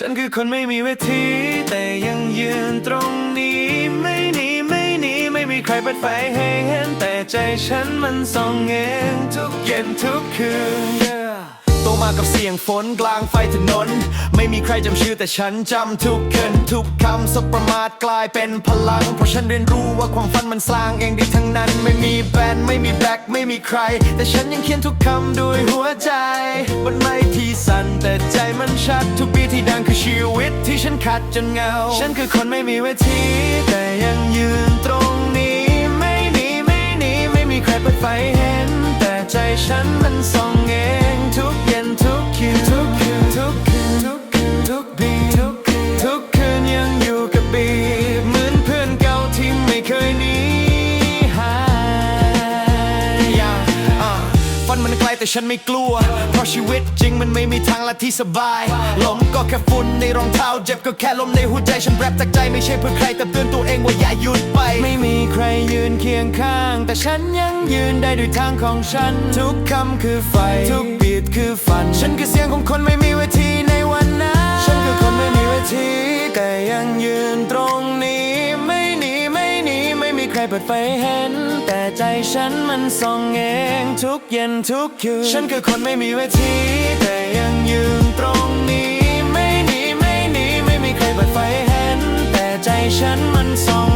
ฉันคือคนไม่มีเวทีแต่ยังยืนตรงนี้ ไม่หนีไม่หนีไม่มีใครเปิดไฟให้เห็นแต่ใจฉันมันส่องเองทุกเย็นทุกคืน yeah ตมากับเสียงฝนกลางไฟถนน ไม่มีใครจำชื่อแต่ฉันจำทุกคืนทุกคำสบประมาทกลายเป็นพลัง เพราะฉันเรียนรู้ว่าความฝันมันสร้างเองได้ทั้งนั้น ไม่มีแบนไม่มีแบล็คไม่มีใคร แต่ฉันยังเขียนทุกคำด้วยหัวใจบนไม้ที่สั่นแต่ใจมันชัดทุกปีที่ดังคือชีวิตที่ฉันขัดจนเงา ฉันคือคนไม่มีเวทีแต่ยังยืนตรงนี้ ไม่หนีไม่หนีไม่มีใครเปิดไฟเห็น แต่ใจฉันมันส่อง ฝันมันไกลแต่ฉันไม่กลัว เพราะชีวิตจริงมันไม่มีทางละที่สบายล้มก็แค่ฝุ่นในรองเท้า เจ็บก็แค่ลมในหัวใจฉันแรปจากใจไม่ใช่เพื่อใครแต่เตือนตัวเองว่าอย่าหยุดไป ไม่มีใครยืนเคียงข้าง แต่ฉันยังยืนได้ด้วยทางของฉัน ทุกคำคือไฟ ทุกบีทคือฝัน ฉันคือเสียงของคนไม่มีเวทีในวันนั้น ฉันคือคนไม่มีเวทีแต่ยังยืนตรงนี้ ไม่หนีไม่หนีไม่มีใครเปิดไฟเห็นแต่ ฉันมันส่องเองทุกเย็นทุกคืน ฉันคือคนไม่มีเวทีแต่ยังยืนตรงนี้ ไม่หนีไม่หนีไม่มีใครเปิดไฟเห็น แต่ใจฉันมันส่องเอง